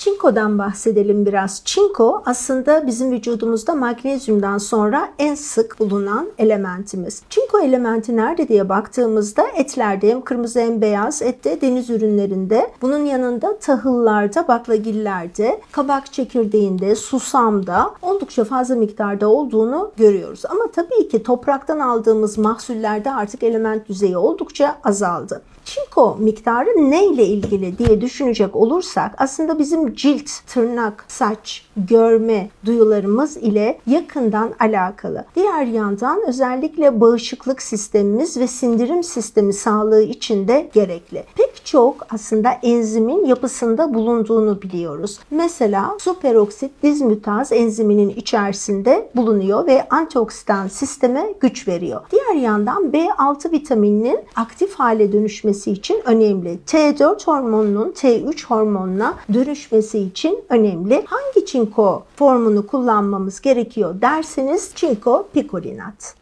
Çinko'dan bahsedelim biraz. Çinko aslında bizim vücudumuzda magnezyumdan sonra en sık bulunan elementimiz. Çinko elementi nerede diye baktığımızda etlerde hem kırmızı hem beyaz ette deniz ürünlerinde bunun yanında tahıllarda, baklagillerde, kabak çekirdeğinde, susamda oldukça fazla miktarda olduğunu görüyoruz. Ama tabii ki topraktan aldığımız mahsullerde artık element düzeyi oldukça azaldı. Çinko miktarı ne ile ilgili diye düşünecek olursak aslında bizim cilt, tırnak, saç, görme duyularımız ile yakından alakalı. Diğer yandan özellikle bağışıklık sistemimiz ve sindirim sistemi sağlığı için de gerekli. Pek çok aslında enzimin yapısında bulunduğunu biliyoruz. Mesela superoksit dizmütaz enziminin içerisinde bulunuyor ve antioksidan sisteme güç veriyor. Diğer yandan B6 vitamininin aktif hale dönüşmesi için önemli. T4 hormonunun T3 hormonuna dönüşmesi için önemli. Hangi çinko formunu kullanmamız gerekiyor derseniz çinko pikolinat.